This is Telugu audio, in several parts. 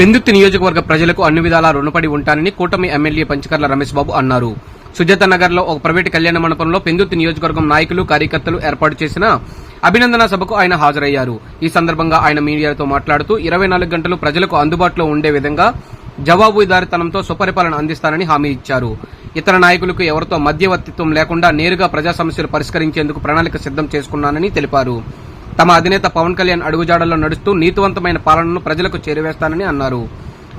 పెందుర్తి నియోజకవర్గ ప్రజలకు అన్ని విధాలా రుణపడి ఉంటానని కూటమి ఎమ్మెల్యే పంచకర్ల రమేష్ బాబు అన్నారు. సుజాత నగర్లో ఒక ప్రైవేటు కళ్యాణ మండపంలో పెందుర్తి నియోజకవర్గం నాయకులు కార్యకర్తలు ఏర్పాటు చేసిన అభినందన సభకు ఆయన హాజరయ్యారు. ఈ సందర్భంగా ఆయన మీడియాతో మాట్లాడుతూ ఇరవై నాలుగు గంటలు ప్రజలకు అందుబాటులో ఉండే విధంగా జవాబుదారితనంతో సుపరిపాలన అందిస్తానని హామీ ఇచ్చారు. ఇతర నాయకులకు ఎవరితో మధ్యవర్తిత్వం లేకుండా నేరుగా ప్రజా సమస్యలు పరిష్కరించేందుకు ప్రణాళిక సిద్దం చేసుకున్నానని తెలిపారు. తమ అధినేత పవన్ కళ్యాణ్ అడుగుజాడల్లో నడుస్తూ నీతివంతమైన పాలనను ప్రజలకు చేరువేస్తానని అన్నారు.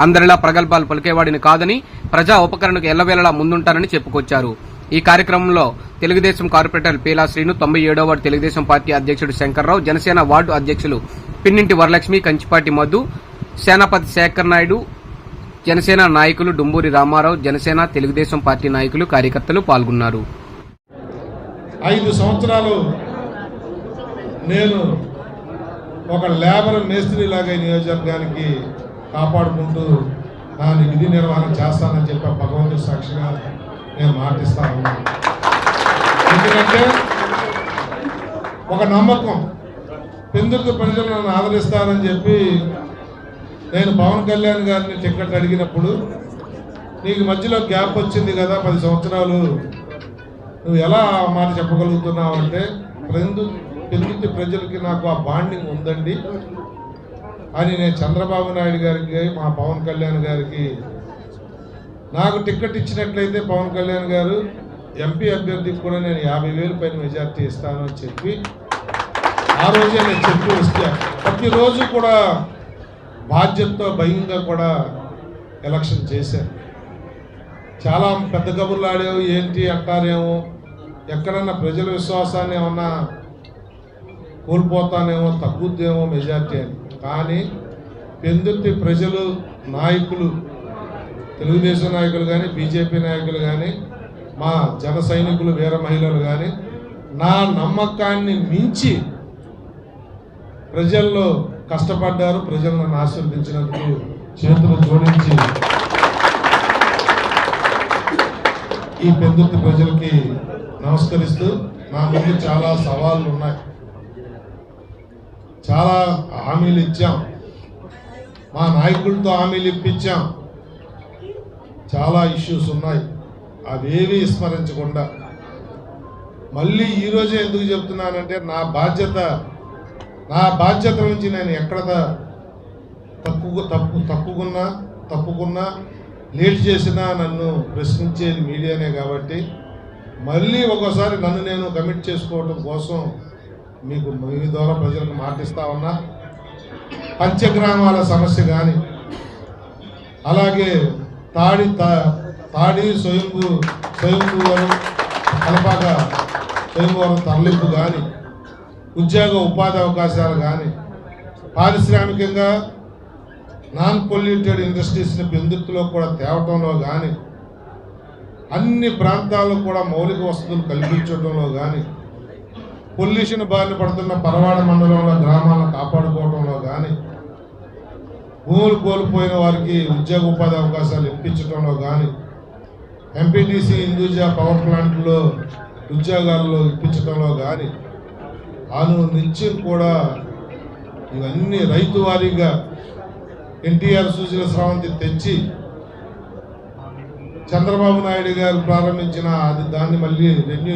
అందరిలా ప్రగల్భాలు పలికేవాడిని కాదని ప్రజా ఉపకరణకు ఎల్లవేళలా ముందుంటానని చెప్పుకొచ్చారు. ఈ కార్యక్రమంలో తెలుగుదేశం కార్పొరేటర్ పీలా శ్రీను తొంభై ఏడో వార్డు తెలుగుదేశం పార్టీ అధ్యక్షుడు శంకర్రావు జనసేన వార్డు అధ్యక్షులు పిన్నింటి వరలక్ష్మి కంచిపాటి మధు సేనాపతి శేఖర్ నాయుడు జనసేన నాయకులు డుంబూరి రామారావు జనసేన తెలుగుదేశం పార్టీ నాయకులు కార్యకర్తలు పాల్గొన్నారు. ఐదు సంవత్సరాలు నేను ఒక లేబర్ మేస్త్రిలాగా ఈ నియోజకవర్గానికి కాపాడుకుంటూ నా విధి నిర్వహణ చేస్తానని చెప్పి భగవంతుడి సాక్షిగా నేను మాటిస్తా ఉన్నాను. ఎందుకంటే ఒక నమ్మకం పెందుకు ప్రజలు నన్ను ఆదరిస్తారని చెప్పి నేను పవన్ కళ్యాణ్ గారిని టికెట్ అడిగినప్పుడు నీకు మధ్యలో గ్యాప్ వచ్చింది కదా పది సంవత్సరాలు నువ్వు ఎలా మాట చెప్పగలుగుతున్నావు అంటే పెందు పెందుతి ప్రజలకి నాకు ఆ బాండింగ్ ఉందండి. అని నేను చంద్రబాబు నాయుడు గారికి మా పవన్ కళ్యాణ్ గారికి నాకు టికెట్ ఇచ్చినట్లయితే పవన్ కళ్యాణ్ గారు ఎంపీ అభ్యర్థికి కూడా నేను యాభై వేలు పైన మెజార్టీ ఇస్తాను అని చెప్పి ఆ రోజే నేను చెప్పి ఇస్తాను ప్రతిరోజు కూడా బాధ్యతతో భయంగా కూడా ఎలక్షన్ చేశాను చాలా పెద్ద కబుర్లు ఆడేవు ఏంటి అంటారేమో ఎక్కడన్నా ప్రజల విశ్వాసాన్ని ఏమన్నా కోల్పోతానేమో తగ్గుద్దేమో మెజార్టీ అని. కానీ పెందుర్తి ప్రజలు నాయకులు తెలుగుదేశం నాయకులు కానీ బీజేపీ నాయకులు కానీ మా జన సైనికులు వీర మహిళలు కానీ నా నమ్మకాన్ని మించి ప్రజల్లో కష్టపడ్డారు ప్రజలను నన్ను ఆశీర్వదించినందుకు చేతులు జోడించి ఈ పెందుర్తి ప్రజలకి నమస్కరిస్తూ నా ముందు చాలా సవాళ్ళు ఉన్నాయి. చాలా హామీలు ఇచ్చాం. మా నాయకులతో హామీలు ఇప్పించాం. చాలా ఇష్యూస్ ఉన్నాయి. అవేవి విస్మరించకుండా. మళ్ళీ ఈరోజే ఎందుకు చెప్తున్నానంటే నా బాధ్యత నా బాధ్యత నుంచి నేను ఎక్కడ తక్కువ తప్పు తప్పుకున్నా తప్పుకున్నా లేట్ చేసినా నన్ను ప్రశ్నించేది మీడియానే కాబట్టి మళ్ళీ ఒకసారి నన్ను నేను కమిట్ చేసుకోవడం కోసం మీకు మీ ద్వారా ప్రజలకు మాటిస్తా ఉన్నా. పంచగ్రామాల సమస్య కానీ అలాగే తాడి తా- తాడి స్వయంభూ స్వయంభూవరం కలపాక స్వయంభూవరం తరలింపు కానీ ఉద్యోగ ఉపాధి అవకాశాలు కానీ పారిశ్రామికంగా నాన్ పొల్యూటెడ్ ఇండస్ట్రీస్ని పెందుతులో కూడా తేవటంలో కానీ అన్ని ప్రాంతాల్లో కూడా మౌలిక వసతులు కల్పించడంలో కానీ పొల్యూషన్ బారిన పడుతున్న పరవాడ మండలంలో గ్రామాలను కాపాడుకోవడంలో కానీ భూములు కోల్పోయిన వారికి ఉద్యోగ ఉపాధి అవకాశాలు ఇప్పించడంలో కానీ ఎంపీటీసీ హిందూజా పవర్ ప్లాంట్లో ఉద్యోగాల్లో ఇప్పించడంలో కానీ అను నిత్యం కూడా ఇవన్నీ రైతు వారీగా ఎన్టీఆర్ సూచన స్రవంతి తెచ్చి చంద్రబాబు నాయుడు గారు ప్రారంభించిన అది దాన్ని మళ్ళీ రెన్యూ